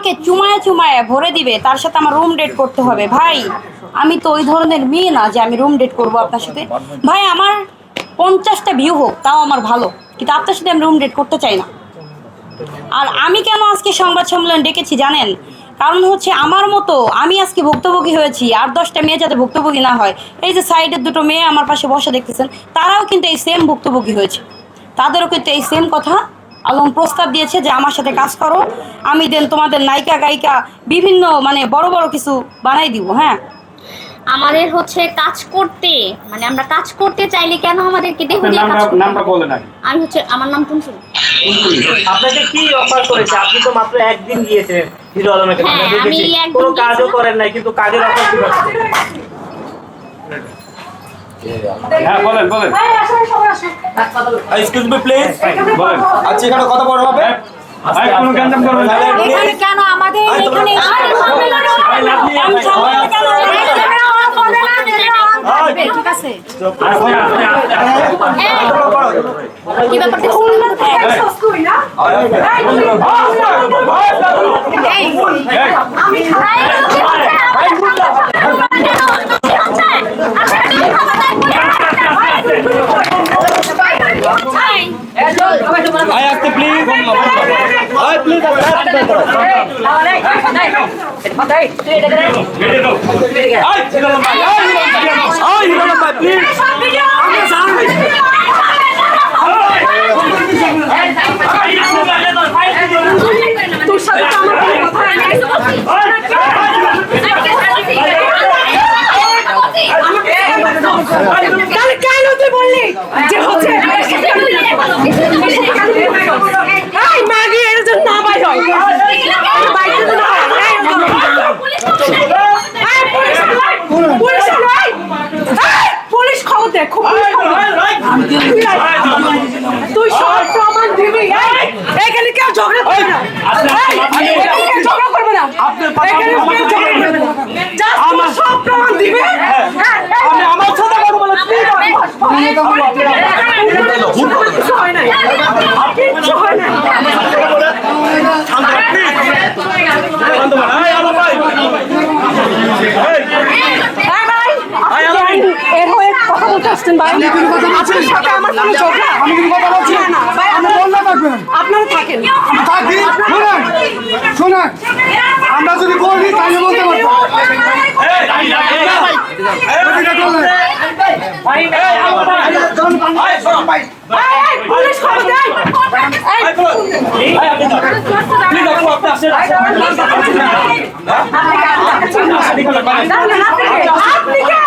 আমাকে চুমায় চুমায় ভরে দিবে, তার সাথে আমার রুম ডেট করতে হবে। ভাই, আমি তো ওই ধরনের মেয়ে না যে আমি রুম ডেট করব আপনার সাথে। ভাই, আমার পঞ্চাশটা ভিউ হোক, তাও আমার ভালো। কিন্তু আপনার সাথে আমি রুম ডেট করতে চাই না। আর আমি কেন আজকে সংবাদ সম্মেলন ডেকেছি জানেন? কারণ হচ্ছে আমার মতো আমি আজকে ভুক্তভোগী হয়েছি, আর দশটা মেয়ে যাতে ভুক্তভোগী না হয়। এই যে সাইডের দুটো মেয়ে আমার পাশে বসে দেখতেছেন, তারাও কিন্তু এই সেম ভুক্তভোগী হয়েছে। তাদেরও কিন্তু এই সেম কথা আলম প্রস্তাব দিয়েছে যে আমার সাথে কাজ করো। আমি দেন তোমাদের নায়িকা গায়িকা বিভিন্ন মানে বড় বড় কিছু বানাই দিব হ্যাঁ? আমাদের হচ্ছে কাজ করতে মানে আমরা কাজ করতে চাইলে কেন আমাদেরকে দেহ দিয়ে কাজ নামটা করতে নামটা হবে? বলে না আমি হচ্ছে আমার নাম টুনটুন। আপনাকে কি অফার করেছে? আপনি তো মাত্র একদিন গিয়েছিলেন হিরো আলমের কাছে। হ্যাঁ, কোনো কাজও করেন নাই কিন্তু কাজের অফার কি হ্যাঁ বলেন বলেন এক্সকিউজ মি প্লিজ বলেন আচ্ছা এখানে কথা বলা হবে ভাই কোনো গ্যাঞ্জাম করবেন না এখানে কেন আমাদের এখানে? ঠিক আছে আই আসতে প্লিজ আই প্লিজ কেটে দাও। আই হিরো ভাই আই হিরো ভাই প্লিজ তোর সাথে আমার কেন তুই বললি? যে হচ্ছে এই ম্যাগি এর জন্য না বাই হয় বাইকে তো না হয়। এই, এই, পুলিশ আয়, পুলিশ আয়। এই, পুলিশ খবর দে খুব পুলিশ খবর দে। তুই। তুই সব প্রমাণ দিবি এখানে কেউ ঝগড়া করবে না। ঝগড়া করবে না। এখানে কেউ ঝগড়া করবে না। তুই সব প্রমাণ দিবি। হ্যাঁ, আমি আমার সাথে কথা বলে প্লিজ কিছু হয় নাই। কিচ্ছু হয় নাই আই আলো ভাই হ্যাঁ ভাই, আপনি এর হয়ে কথা বলতে আসছেন ভাই আপনার সাথে আমার কোনো ঝগড়া? আমি কোনো কথা বলছি না ভাই আপনি বললে থাকবেন আপনারা থাকেন। থাকি? শুনেন শুনেন। আমরা যদি বলি তাহলে বলতে পারব। পুলিশ খবর তাহলে আপনি কে?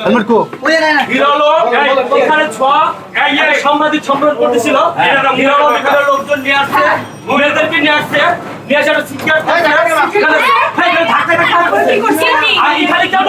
এখানে কে। আসে? এখানে প্রমাণ- আপনি সিন্ডিকেট করতে আসে? এখানে ছ এই সাংবাদিক সম্মেলন করতেছিল। হিরো এখানে লোকজন নিয়ে আসছে মেয়েদেরকে নিয়ে আসছে নিয়ে আসে একটা